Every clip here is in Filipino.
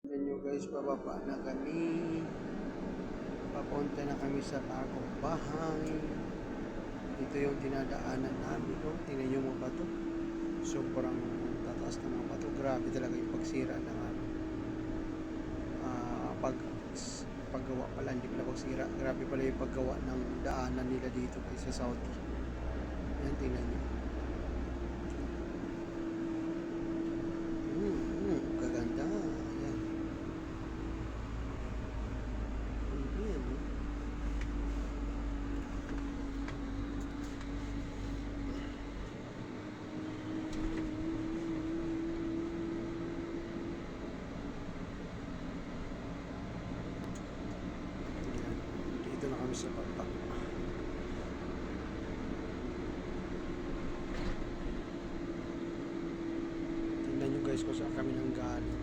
Tignan nyo guys, bababa na kami. Papunta na kami sa bagong bahay. Ito yung dinadaanan namin. No? Tingnan nyo mga bato. Sobrang tataas ng mga bato. Grabe talaga yung pagsira ng ano. Ah, pag paggawa pala, hindi pala pagsira. Grabe pala yung paggawa ng daanan nila dito kay sa Saudi. Yan, tingnan nyo. kami sa bata. Tingnan nyo guys kung saan kami nang galing.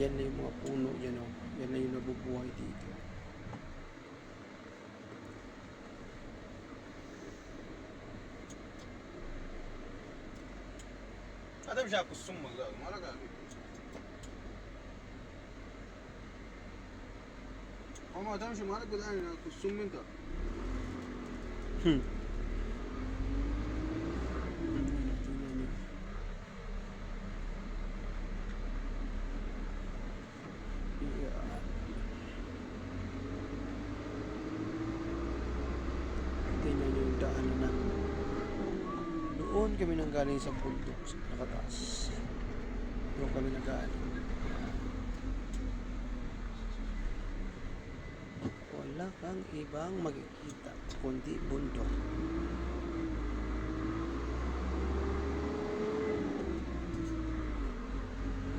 Yan na yung mga puno, yan o. Yan na yung nabubuhay dito. Adam já acostumou, malaga. Ama adam şu mara gudan na kusumento. Hmm. Tingnan yung daanan na doon kami nanggaling sa bundok nakataas doon kami nanggaling Wala kang ibang makikita kundi bundok.